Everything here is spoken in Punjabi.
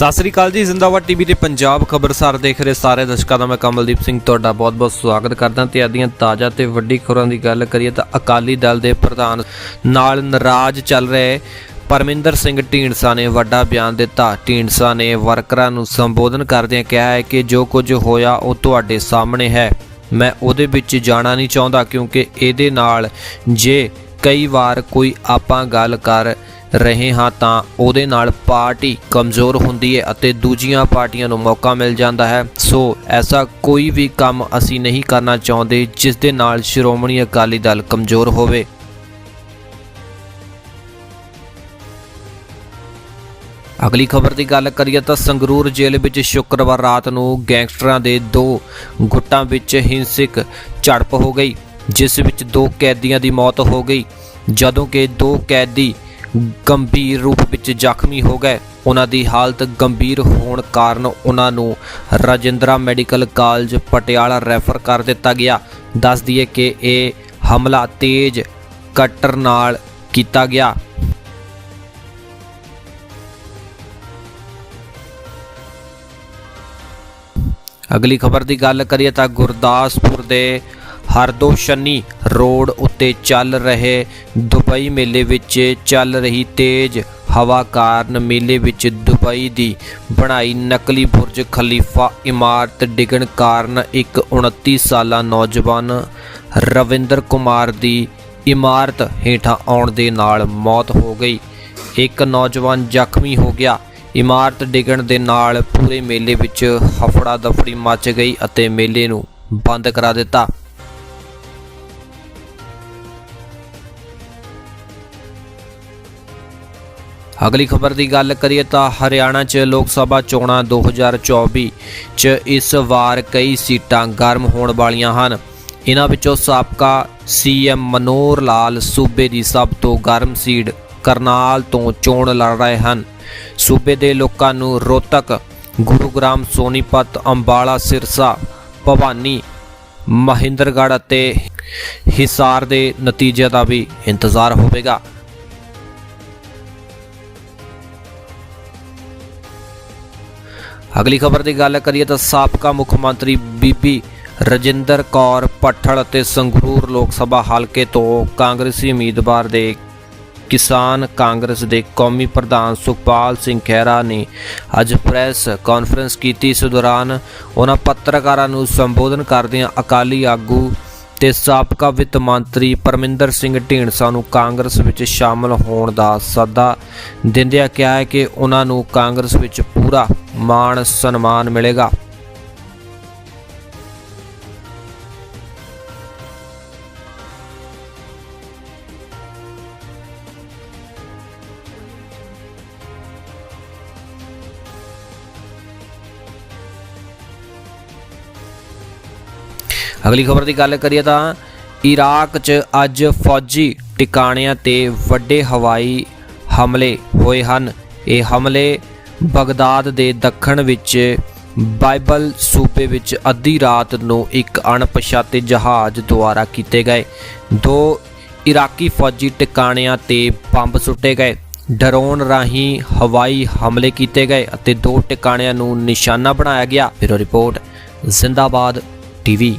ਸਤਿ ਸ੍ਰੀ ਅਕਾਲ ਜੀ, ਜ਼ਿੰਦਾਬਾਦ ਟੀਵੀ ਤੇ ਪੰਜਾਬ ਖਬਰਸਾਰ ਦੇਖ ਰਹੇ ਸਾਰੇ ਦਰਸ਼ਕਾਂ ਦਾ ਮੈਂ ਕਮਲਦੀਪ ਸਿੰਘ ਤੁਹਾਡਾ ਬਹੁਤ-ਬਹੁਤ ਸਵਾਗਤ ਕਰਦਾ ਤੇ ਅੱਜ ਦੀਆਂ ਤਾਜ਼ਾ ਤੇ ਵੱਡੀ ਖਬਰਾਂ ਦੀ ਗੱਲ ਕਰੀਏ ਤਾਂ ਅਕਾਲੀ ਦਲ ਦੇ ਪ੍ਰਧਾਨ ਨਾਲ ਨਾਰਾਜ਼ ਚੱਲ ਰਹੇ ਪਰਮਿੰਦਰ ਸਿੰਘ ਢੀਂਡਸਾ ਨੇ ਵੱਡਾ ਬਿਆਨ ਦਿੱਤਾ। ਢੀਂਡਸਾ ਨੇ ਵਰਕਰਾਂ ਨੂੰ ਸੰਬੋਧਨ ਕਰਦਿਆਂ ਕਿਹਾ ਹੈ ਕਿ ਜੋ ਕੁਝ ਹੋਇਆ ਉਹ ਤੁਹਾਡੇ ਸਾਹਮਣੇ ਹੈ। ਮੈਂ ਉਹਦੇ ਵਿੱਚ ਜਾਣਾ ਨਹੀਂ ਚਾਹੁੰਦਾ ਕਿਉਂਕਿ ਇਹਦੇ ਨਾਲ ਜੇ ਕਈ ਵਾਰ ਕੋਈ ਆਪਾਂ ਗੱਲ ਕਰ ਰਹੇ ਹਾਂ ਤਾਂ ਉਹਦੇ ਨਾਲ ਪਾਰਟੀ ਕਮਜ਼ੋਰ ਹੁੰਦੀ ਹੈ ਅਤੇ ਦੂਜੀਆਂ ਪਾਰਟੀਆਂ ਨੂੰ ਮੌਕਾ ਮਿਲ ਜਾਂਦਾ ਹੈ। ਸੋ ਐਸਾ ਕੋਈ ਵੀ ਕੰਮ ਅਸੀਂ ਨਹੀਂ ਕਰਨਾ ਚਾਹੁੰਦੇ ਜਿਸ ਦੇ ਨਾਲ ਸ਼੍ਰੋਮਣੀ ਅਕਾਲੀ ਦਲ ਕਮਜ਼ੋਰ ਹੋਵੇ। ਅਗਲੀ ਖਬਰ ਦੀ ਗੱਲ ਕਰੀਏ ਤਾਂ ਸੰਗਰੂਰ ਜੇਲ੍ਹ ਵਿੱਚ ਸ਼ੁੱਕਰਵਾਰ ਰਾਤ ਨੂੰ ਗੈਂਗਸਟਰਾਂ ਦੇ ਦੋ ਗੁੱਟਾਂ ਵਿੱਚ ਹਿੰਸਕ ਝੜਪ ਹੋ ਗਈ, ਜਿਸ ਵਿੱਚ ਦੋ ਕੈਦੀਆਂ ਦੀ ਮੌਤ ਹੋ ਗਈ। ਜਦੋਂ ਕਿ ਦੋ ਕੈਦੀ ਗੰਭੀਰ ਰੂਪ ਵਿੱਚ ਜ਼ਖਮੀ ਹੋ ਗਏ। ਉਹਨਾਂ ਦੀ ਹਾਲਤ ਗੰਭੀਰ ਹੋਣ ਕਾਰਨ ਉਹਨਾਂ ਨੂੰ Rajindra medical college Patiala refer ਕਰ ਦਿੱਤਾ ਗਿਆ। ਦੱਸ ਦਈਏ ਕਿ ਇਹ ਹਮਲਾ ਤੇਜ਼ ਕਟਰ ਨਾਲ ਕੀਤਾ ਗਿਆ। ਅਗਲੀ ਖਬਰ ਦੀ ਗੱਲ ਕਰੀਏ ਤਾਂ ਗੁਰਦਾਸਪੁਰ ਦੇ ਹਰਦੋਸ਼ਨੀ ਰੋਡ ਉੱਤੇ ਚੱਲ ਰਹੇ ਦੁਬਈ ਮੇਲੇ ਵਿੱਚ ਚੱਲ ਰਹੀ ਤੇਜ਼ ਹਵਾ ਕਾਰਨ ਮੇਲੇ ਵਿੱਚ ਦੁਬਈ ਦੀ ਬਣਾਈ ਨਕਲੀ ਬੁਰਜ ਖਲੀਫਾ ਇਮਾਰਤ ਡਿੱਗਣ ਕਾਰਨ ਇੱਕ 29 ਸਾਲਾ ਨੌਜਵਾਨ ਰਵਿੰਦਰ ਕੁਮਾਰ ਦੀ ਇਮਾਰਤ ਹੇਠਾਂ ਆਉਣ ਦੇ ਨਾਲ ਮੌਤ ਹੋ ਗਈ। ਇੱਕ ਨੌਜਵਾਨ ਜ਼ਖਮੀ ਹੋ ਗਿਆ। ਇਮਾਰਤ ਡਿੱਗਣ ਦੇ ਨਾਲ ਪੂਰੇ ਮੇਲੇ ਵਿੱਚ ਹਫੜਾ ਦਫੜੀ ਮਚ ਗਈ ਅਤੇ ਮੇਲੇ ਨੂੰ ਬੰਦ ਕਰਾ ਦਿੱਤਾ। ਅਗਲੀ ਖਬਰ ਦੀ ਗੱਲ ਕਰੀਏ ਤਾਂ ਹਰਿਆਣਾ 'ਚ ਲੋਕ ਸਭਾ ਚੋਣਾਂ 2024 'ਚ ਇਸ ਵਾਰ ਕਈ ਸੀਟਾਂ ਗਰਮ ਹੋਣ ਵਾਲੀਆਂ ਹਨ। ਇਹਨਾਂ ਵਿੱਚੋਂ ਸਾਬਕਾ ਸੀਐਮ ਮਨੋਹਰ ਲਾਲ ਸੂਬੇ ਦੀ ਸਭ ਤੋਂ ਗਰਮ ਸੀਟ ਕਰਨਾਲ ਤੋਂ ਚੋਣ ਲੜ ਰਹੇ ਹਨ। ਸੂਬੇ ਦੇ ਲੋਕਾਂ ਨੂੰ ਰੋਹਤਕ, ਗੁਰੂਗ੍ਰਾਮ, ਸੋਨੀਪਤ, ਅੰਬਾਲਾ, ਸਿਰਸਾ, ਭਵਾਨੀ, ਮਹਿੰਦਰਗੜ੍ਹ ਅਤੇ ਹਿਸਾਰ ਦੇ ਨਤੀਜੇ ਦਾ ਵੀ ਇੰਤਜ਼ਾਰ ਹੋਵੇਗਾ। ਅਗਲੀ ਖਬਰ ਦੀ ਗੱਲ ਕਰੀਏ ਤਾਂ ਸਾਬਕਾ ਮੁੱਖ ਮੰਤਰੀ ਬੀਬੀ ਰਜਿੰਦਰ ਕੌਰ ਪੱਠਲ ਅਤੇ ਸੰਗਰੂਰ ਲੋਕ ਸਭਾ ਹਲਕੇ ਤੋਂ ਕਾਂਗਰਸੀ ਉਮੀਦਵਾਰ ਦੇ ਕਿਸਾਨ ਕਾਂਗਰਸ ਦੇ ਕੌਮੀ ਪ੍ਰਧਾਨ ਸੁਖਪਾਲ ਸਿੰਘ ਖਹਿਰਾ ਨੇ ਅੱਜ ਪ੍ਰੈਸ ਕਾਨਫਰੰਸ ਕੀਤੀ। ਇਸ ਦੌਰਾਨ ਉਹਨਾਂ ਪੱਤਰਕਾਰਾਂ ਨੂੰ ਸੰਬੋਧਨ ਕਰਦਿਆਂ ਅਕਾਲੀ ਆਗੂ ਤੇ ਸਾਬਕਾ ਵਿੱਤ ਮੰਤਰੀ ਪਰਮਿੰਦਰ ਸਿੰਘ ਢੀਂਡਸਾ ਨੂੰ ਕਾਂਗਰਸ ਵਿੱਚ ਸ਼ਾਮਲ ਹੋਣ ਦਾ ਸੱਦਾ ਦਿੰਦਿਆਂ ਕਿਹਾ ਹੈ ਕਿ ਉਹਨਾਂ ਨੂੰ ਕਾਂਗਰਸ ਵਿੱਚ ਪੂਰਾ ਮਾਣ, ਸਨਮਾਨ ਮਿਲੇਗਾ। ਅਗਲੀ ਖਬਰ ਦੀ ਗੱਲ ਕਰੀਏ ਤਾਂ ਇਰਾਕ 'ਚ ਅੱਜ ਫੌਜੀ ਟਿਕਾਣਿਆਂ ਤੇ ਵੱਡੇ ਹਵਾਈ ਹਮਲੇ ਹੋਏ ਹਨ। ਇਹ ਹਮਲੇ ਬਗਦਾਦ ਦੇ ਦੱਖਣ ਵਿੱਚ ਬਾਈਬਲ ਸੂਬੇ ਵਿੱਚ ਅੱਧੀ ਰਾਤ ਨੂੰ ਇੱਕ ਅਣਪਛਾਤੇ ਜਹਾਜ਼ ਦੁਆਰਾ ਕੀਤੇ ਗਏ। ਦੋ ਇਰਾਕੀ ਫੌਜੀ ਟਿਕਾਣਿਆਂ ਤੇ ਬੰਬ ਸੁੱਟੇ ਗਏ। ਡਰੋਨ ਰਾਹੀਂ ਹਵਾਈ ਹਮਲੇ ਕੀਤੇ ਗਏ ਅਤੇ ਦੋ ਟਿਕਾਣਿਆਂ ਨੂੰ ਨਿਸ਼ਾਨਾ ਬਣਾਇਆ ਗਿਆ। ਫਿਰ ਰਿਪੋਰਟ, ਜ਼ਿੰਦਾਬਾਦ ਟੀਵੀ।